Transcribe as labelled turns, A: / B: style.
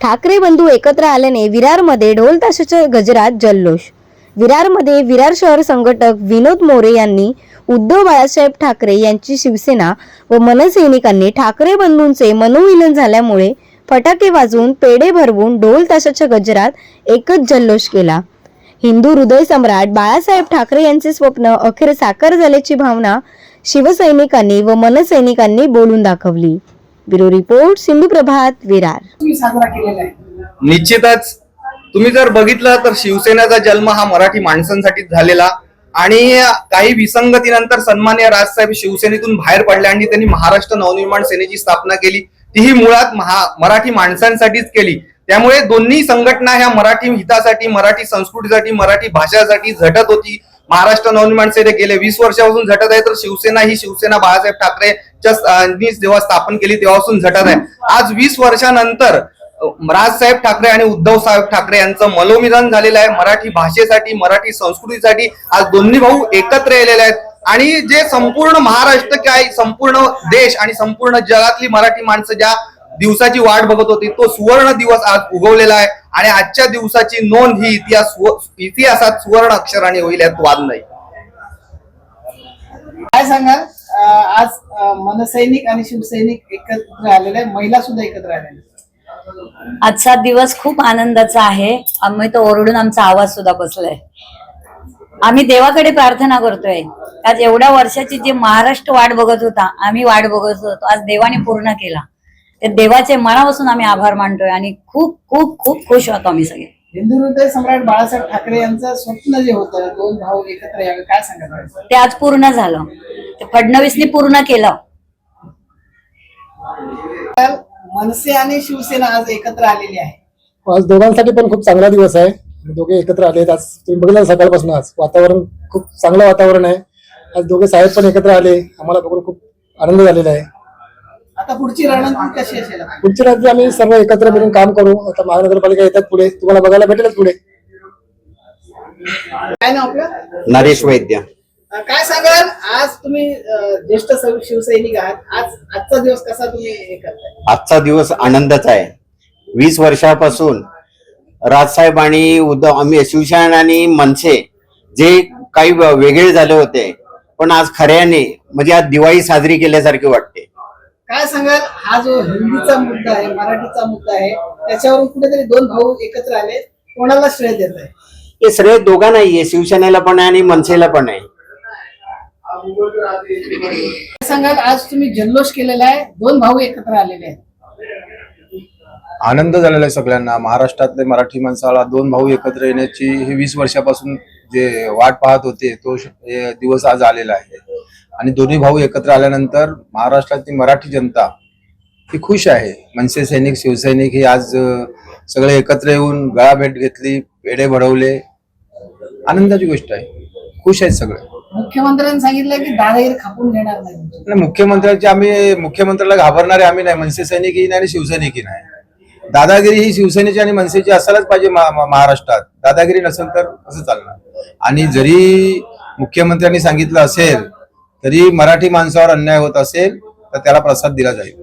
A: ठाकरे बंधू एकत्र आल्याने विरारमध्ये ढोल ताशाच्या गजरात जल्लोष. विरारमध्ये विरार शहर संघटक विनोद मोरे यांनी उद्धव बाळासाहेब ठाकरे यांची शिवसेना व मनसैनिकांनी ठाकरे बंधूंचे मनोविलन झाल्यामुळे फटाके वाजवून पेढे भरवून ढोल ताशाच्या गजरात एकच जल्लोष केला. हिंदू हृदय सम्राट बाळासाहेब ठाकरे यांचे स्वप्न अखेर साकार झाल्याची भावना शिवसैनिकांनी व मनसैनिकांनी बोलून दाखवली. Bureau report Sindhu Prabhat Virar.
B: तुम्ही साजरा केलेला आहे.
C: निश्चितच. तुम्ही जर बघितलं तर शिवसेनेचा जन्म हा मराठी माणसांसाठी झालेला आणि काही विसंगतीनंतर सन्मान्य राजसाहेब शिवसेनेतून बाहेर पडले आणि त्यांनी महाराष्ट्र नवनिर्माण सेनेची स्थापना केली. तीही मुळात महा मराठी माणसांसाठीच केली. त्यामुळे दोन्ही संघटना ह्या मराठी हितासाठी मराठी संस्कृतीसाठी मराठी भाषासाठी झटत होती. महाराष्ट्र नवनिर्माण सेने गेले वीस वर्षापासून झटत आहे तर शिवसेना ही शिवसेना बाळासाहेब ठाकरे जेव्हा स्थापन केली तेव्हापासून झटत आहे. आज वीस वर्षानंतर राजसाहेब ठाकरे आणि उद्धव साहेब ठाकरे यांचं मलोमिलन झालेलं आहे. मराठी भाषेसाठी मराठी संस्कृतीसाठी आज दोन्ही भाऊ एकत्र येलेले आहेत. आणि जे संपूर्ण महाराष्ट्र काय संपूर्ण देश आणि संपूर्ण जगातली मराठी माणसं ज्या दिवसाची वाट बघत होती. तो सुवर्ण दिवस आज उगवलेला आहे आणि आजच्या दिवसाची नोंद ही इतिहास इतिहासात सुवर्ण अक्षराने होईल यात वाद नाही.
B: काय सांगाल? अं, आज मनसैनिक आणि शिवसैनिक एकत्र आलेले आहे महिला सुद्धा एकत्र आलेल्या आहेत.
D: आजचा दिवस खूप आनंदाचा आहे. आम्ही तो ओरडून आमचा आवाज सुद्धा बसलाय. आम्ही देवाकडे प्रार्थना करतोय. आज एवढ्या वर्षाची जी महाराष्ट्र वाट बघत होता आम्ही वाट बघत होतो. आज देवाने पूर्ण केला. ते देवाचे मनापासून आम्ही आभार मानतोय आणि खूप खूप खूप खुश होतो आम्ही सगळे.
B: हिंदू हृदय सम्राट बाळासाहेब ठाकरे यांचं स्वप्न जे होतं दोन भाऊ एकत्र यावे काय सांगाल
D: ते आज पूर्ण झालं. ते फडणवीसने पूर्ण केलं.
B: तर मनसे आणि शिवसेना आज एकत्र आलेली आहे.
E: आज दोघांसाठी पण खूप चांगला दिवस आहे. दोघे एकत्र आले आज तुम्ही बघितलं सकाळपासून आज. वातावरण खूप चांगलं वातावरण आहे. आज दोघे साहेब पण एकत्र आले. आम्हाला बघून खूप आनंद झालेला आहे.
B: आता पुढची रणनीती कशी असेल?
E: पुढच्या राज्य आम्ही सर्व एकत्र मिळून काम करू. आता महानगरपालिका येतात पुढे. तुम्हाला बघायला भेटेलच पुढे.
B: काय नाव आपलं?
F: नरेश वैद्य.
B: अं, काय सांगाल? आज तुम्ही अं, ज्येष्ठ शिवसैनिक आहात. आज आजचा दिवस कसा तुम्ही हे करताय?
F: आजचा दिवस आनंदाचा आहे. वीस वर्षापासून राजसाहेब आणि उद्धव आम्ही शिवसेना आणि मनसे जे काही व- वेगळे झाले होते. पण आज खऱ्याने म्हणजे आज दिवाळी साजरी केल्यासारखी वाटते.
B: काय सांगाल? हा जो हिंदीचा मुद्दा आहे मराठीचा मुद्दा आहे त्याच्यावरून कुठेतरी दोन भाऊ एकत्र आले कोणाला श्रेय देत आहे?
F: हे श्रेय दोघांनाही आहे शिवसेनेला पण आहे आणि मनसेला पण आहे.
B: काय सांगाल? आज तुम्ही जल्लोष केलेला आहे दोन भाऊ एकत्र आलेले आहेत.
G: आनंद झालेला आहे सगळ्यांना. महाराष्ट्रातले मराठी माणसाला दोन भाऊ एकत्र येण्याची ही वीस वर्षापासून जे वाट पाहत होते तो दिवस आज आलेला आहे. आणि दोन्ही भाऊ एकत्र आल्यानंतर महाराष्ट्रातली मराठी जनता ही खुश आहे. मनसे सैनिक शिवसैनिक हे आज सगळे एकत्र येऊन गळाभेट घेतली पेढे भरवले आनंदाची गोष्ट आहे. खुश आहेत सगळे.
B: मुख्यमंत्र्यांनी सांगितलं की दादागिरी खापून घेणार नाही
G: मुख्यमंत्र्यांचे आम्ही मुख्यमंत्र्याला घाबरणारे आम्ही नाही. मनसे सैनिकही नाही आणि शिवसैनिकही नाही. दादागिरी ही शिवसेनेची आणि मनसेची असायलाच पाहिजे महाराष्ट्रात. दादागिरी नसेल तर कसं चालणार. आणि जरी मुख्यमंत्र्यांनी सांगितलं असेल तरी मराठी माणसावर अन्याय होत असेल तर त्याला प्रसाद दिला जाईल.